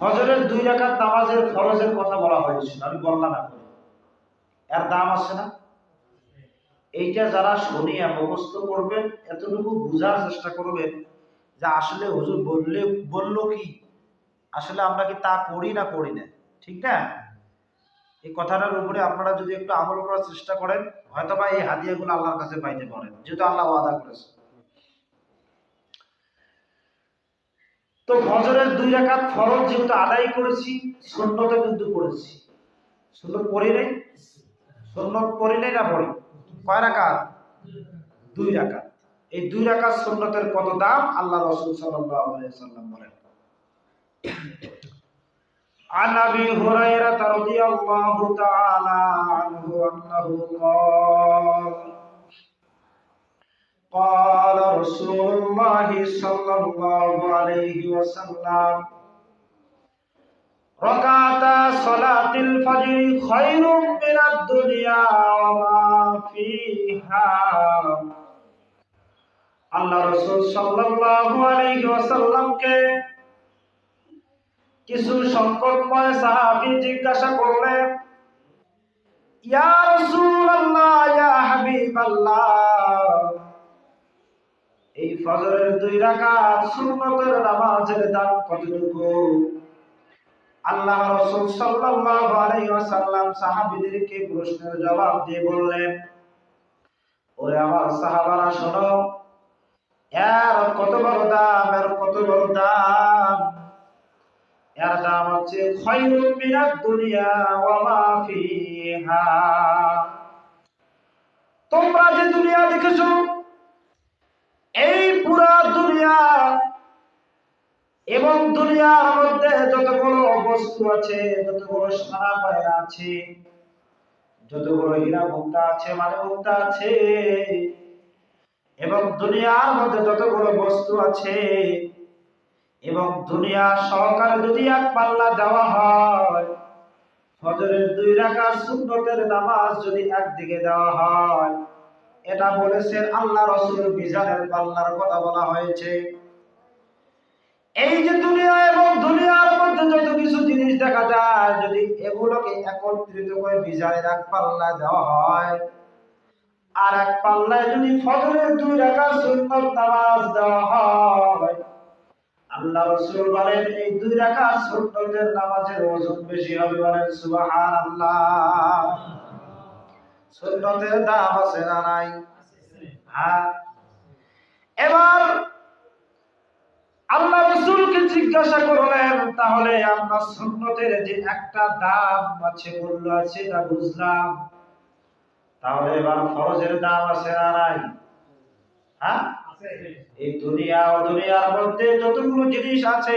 ফজরের দুই রাকাত নামাজের ফরজের কথা বলা হয়েছিল, আমি বললাম এখন। এর দাম আছে না? এইটা যারা শুনিয়া মুখস্থ করবেন, এতটুকু বোঝার চেষ্টা করবেন যে আসলে হুজুর বললে, বলল কি? আসলে আমরা কি তা করি না করি না? ঠিক না? এই কথাটার উপরে আপনারা যদি একটু আমল করার চেষ্টা করেন হয়তো বা এই হাদিয়াগুলো আল্লাহর কাছে পাইতে পারেন, যেহেতু আল্লাহ ওয়াদা করেছে তো ফজরের দুই রাকাত ফরজ যেহেতু আদায় করেছি সুন্নতে কিন্তু করেছি সুন্নত পড়ি নাই সুন্নত পড়ি নাই না পড়ি কয় রাকাত দুই রাকাত এই দুই রাকাত সুন্নতের কত দাম আল্লাহ রসুল সাল্লাল্লাহু আলাইহি সাল্লাম বলেন عن ابي هريره رضي الله تعالى عنه انه قال قال رسول الله صلى الله عليه وسلم ركعتا صلاة الفجر خير من الدنيا وما فيها আল্লাহ রসুল সাল্লাল্লাহু আলাইহি ওয়াসাল্লামকে কিছু সংকটময় সাহাবী জিজ্ঞাসা করলেন ইয়া রাসূলুল্লাহ ইয়া হাবিবাল্লাহ এই ফজরের দুই রাকাত সুন্নতের নামাজের দাম কতটুকু? আল্লাহ রাসূল সাল্লাল্লাহু আলাইহি ওয়াসাল্লাম সাহাবীদেরকে প্রশ্নের জবাব দিয়ে বললেন, ওরে আমার সাহাবারা, শোনো, এর কত বড় দাম, এর কত বড় দাম? এর দাম হচ্ছে খয়রুম মিনাদ দুনিয়া ওয়া মা ফিহা। তোমরা যে দুনিয়া দেখেছ এই পুরা দুনিয়া এবং দুনিয়ার মধ্যে যতগুলো বস্তু আছে, যতগুলো সোনা পায়রা আছে, যতগুলো হীরা মুক্তা আছে মানে মুক্তা আছে, এবং দুনিয়ার মধ্যে যতগুলো বস্তু আছে, এবং দুনিয়া সহকারে যদি এক পাল্লা দেওয়া হয়, ফজরের দুই রাকাত সুন্নতের নামাজ যদি একদিকে দেওয়া হয় এটা বলেছেন আল্লাহ রসুল, বিজানের পাল্লার কথা বলা হয়েছে। এই যে দুনিয়া এবং দুনিয়ার মধ্যে যত কিছু জিনিস দেখা যায়, যদি এগুলোকে একত্রিত করে বিজানের এক পাল্লা দেওয়া হয়, আর এক পাল্লায় যদি ফজরের দুই রাকাত সুন্নত নামাজ দেওয়া হয়, আল্লাহ রসুল বলেন, এই দুই রাকাত সুন্নতের নামাজের ওজন বেশি হবে বলেন সুবহানাল্লাহ। সুন্নতের দাম আছে না নাই? হ্যাঁ। এবার আল্লাহ রসুলকে জিজ্ঞাসা করলেন তাহলে আমরা সুন্নতের যে একটা দাম আছে মূল্য আছে তা বুঝলাম? তাহলে এবার ফরজের দাম আছে না নাই? হ্যাঁ? এই দুনিয়া ও দুনিয়ার মধ্যে যতগুলো জিনিস আছে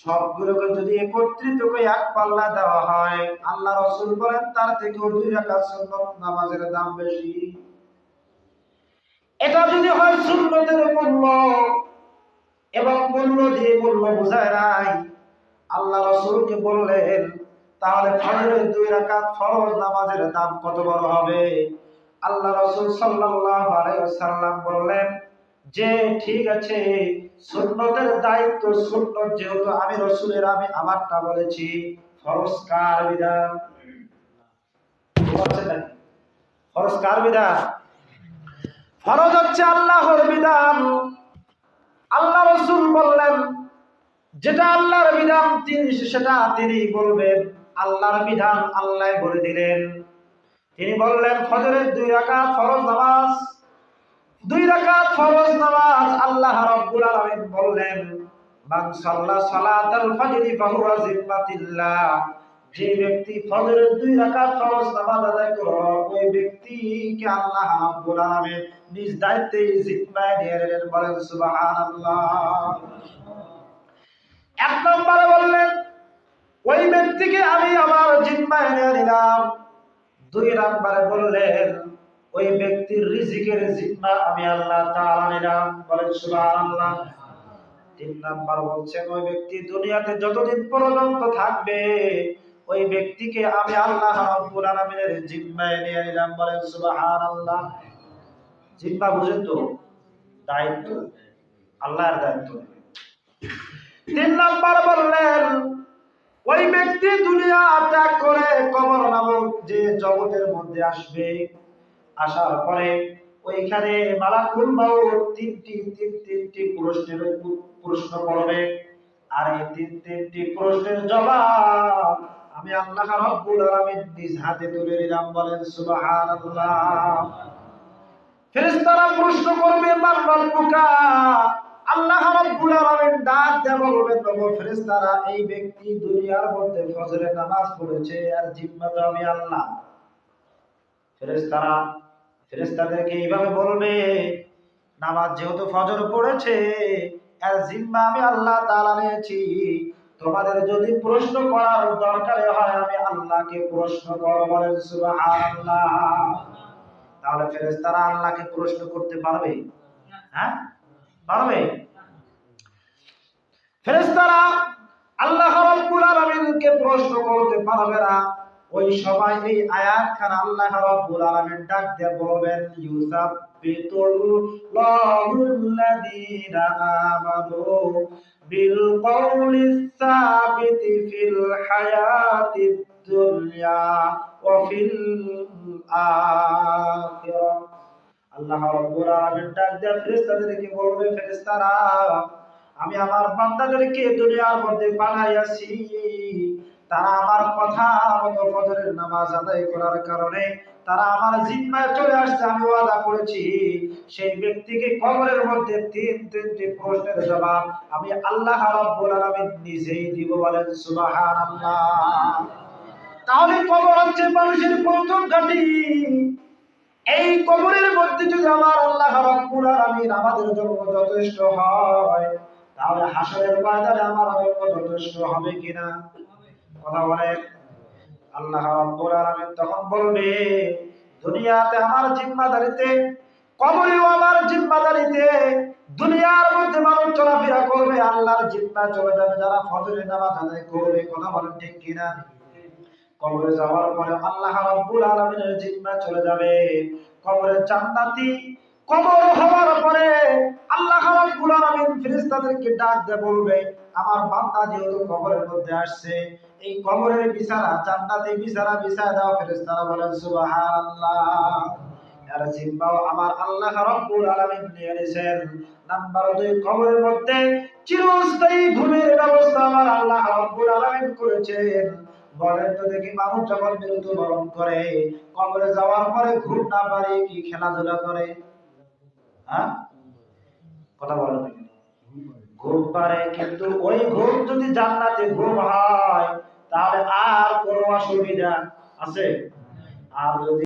সবগুলোকে যদি একত্রিত করে এক পাল্লা দেওয়া হয়, আল্লাহ রসুল বলেন, তার থেকেও দুই রাকাত সুন্নত নামাজের দাম বেশি। এটা যদি হয় সুন্নতের মূল্য, এবং মূল্য দিয়ে মূল্য বোঝায় নাই, আল্লাহ রসুলকে বললেন, তাহলে ফজরের দুই রাকাত ফরজ নামাজের দাম কত বড় হবে? আল্লাহ রসুল সাল্লাল্লাহু আলাইহি ওয়াসাল্লাম বললেন যে ঠিক আছে, সুন্নতের দায়িত্ব সুন্নত, যেহেতু আমি রসুলের, আমি আমারটা বলেছি ফরজ কার বিধান কার বিধান। ফরজ হচ্ছে আল্লাহর বিধান। আল্লাহ রসুল বললেন, যেটা আল্লাহর বিধান, তিনি সেটা তিনি বলবেন। আল্লাহর বিধান আল্লাহ বলে দিলেন। তিনি বললেন, ফজরের দুই রাখা ফরজ নামাজ। দুই রাকাত ফরজ নামাজ আল্লাহ রাব্বুল আলামিন বললেন, মান সাল্লা সালাতাল ফজরি ফাহুয়া জিম্মাতিল্লাহ। যে ব্যক্তি ফজরের দুই রাকাত ফরজ নামাজ আদায় করল ওই ব্যক্তিকে আল্লাহ রাব্বুল আলামিন নিজ দায়িত্বে জিম্মায় নিয়ে নিলেন বলেন সুবহানাল্লাহ। এক নম্বরে বললেন, ওই ব্যক্তিকে আমি আমার জিম্মায় নিয়ে নিলাম দুই নম্বরে বললেন ওই ব্যক্তির রিজিকের জিম্মা আমি আল্লাহ তাআলা নিলাম। বলেন সুবহানাল্লাহ। তিন নাম্বার বলছেন, ওই ব্যক্তি দুনিয়াতে যতদিন পর্যন্ত থাকবে, ওই ব্যক্তিকে আমি আল্লাহ রাব্বুল আলামিনের জিম্মায় নিয়ে নিলাম। বলেন সুবহানাল্লাহ। জিম্মা বুঝেন তো? দায়িত্ব। আল্লাহর দায়িত্ব। তিন নাম্বার বললেন, ওই ব্যক্তি দুনিয়া ত্যাগ করে কবর নামক যে জগতের মধ্যে আসবে আসার পরে ওইখানে মালাকুল মাউত তিনটি তিন তিনটি প্রশ্নের প্রশ্ন করবে আর এই তিন, তিনটি প্রশ্নের জবাব আমি আল্লাহ আলামিন নিজ হাতে তুলে নিলাম, বলেন সুবহানাল্লাহ। ফেরেশতারা প্রশ্ন করবে আল্লাহ আলামিন ফেরেশতারা, এই ব্যক্তি দুনিয়ার মধ্যে ফজরের নামাজ পড়েছে, আর জিম্মা তো আমি আল্লাহ। ফেরেশতারা ফেরেস্তাদেরকে এইভাবে বলবে, নামাজ যেহেতু ফজর পড়েছে জিম্মা আমি আল্লাহ তাআলা নিয়েছি। তোমাদের যদি প্রশ্ন করার দরকার হয়, আমি আল্লাহকে প্রশ্ন করো বলেন সুবহানাল্লাহ। তাহলে ফেরেশতারা আল্লাহকে প্রশ্ন করতে পারবে? হ্যাঁ? পারবে? ফেরেশতারা আল্লাহ রাব্বুল আলামিনকে প্রশ্ন করতে পারবে না। ওই সবাই এই আয়াত খান আল্লাহ রাব্বুল আলামিন ডাক দিয়ে বলবেন, ইউসাব্বিতুল্লাহুল্লাযীনা আমানু বিল কওলিস সাবিতি ফিল হায়াতিদ দুনিয়া ওয়া ফিল আখিরাহ আল্লাহ রাব্বুল আলামিন ডাক দিয়ে ফেরেশতাদেরকে বলবে, ফেরেশতারা, আমি আমার বান্দাদেরকে দুনিয়ার মধ্যে বানাইয়াছি তারা আমার কথা মতো ফজরের নামাজ আদায় করার কারণে তারা আমার জিম্মায় চলে আসছে, আমি ওয়াদা করেছি। সেই ব্যক্তিকে কবরের মধ্যে তিন, তিনটি প্রশ্নের জবাব আমি আল্লাহ রাব্বুল আলামিন নিজেই দিব বলেন, সুবহানাল্লাহ। তাহলে কবর হচ্ছে মানুষের প্রথম ঘাঁটি। এই কবরের মধ্যে যদি আমার আল্লাহ রাব্বুল আলামিন আমাদের জন্য যথেষ্ট হয়, তাহলে হাসরের ময়দানে আমার জন্য যথেষ্ট হবে কিনা? কথা বলেন আল্লাহ রাব্বুল আলামিন তখন বলবে, দুনিয়াতে আমার জিম্মাদারিতে, কবরেও আমার জিম্মাদারিতে, দুনিয়ার মধ্যে মানুষ চলাফেরা করবে, আল্লাহর জিম্মা চলে যাবে যারা ফজরের নামাজ আদায় করবে। কথা বলেন ঠিক কিনা? কবরে যাওয়ার পরে আল্লাহ রাব্বুল আলামিনের জিম্মা চলে যাবে। কবরে জান্নাতি কবর হওয়ার পরে আল্লাহ রাব্বুল ডাক দিয়ে বলবে, আমার বান্দা যেহেতু কবরের মধ্যে আসছে, এই কবরের বিছানা জান্নাতি বিছানা বিছায় দাও ফেরেশতারা বলেন আমার আল্লাহ আলামিন নিয়ে নাম্বার কবরের মধ্যে চিরস্থায়ী ঘুমের ব্যবস্থা আমার আল্লাহ রাব্বুল আলামিন করেছেন। বলেন তো দেখি, মানুষ যখন মৃত্যুবরণ করে, কবরে যাওয়ার পরে ঘুম না পারে কি খেলাধুলা করে? হ্যাঁ কথা না কেন? ঘুম পারে কিন্তু ওই ঘুম যদি জান্নাতে ঘুম হয়, তাহলে আর কোনো অসুবিধা আছে আর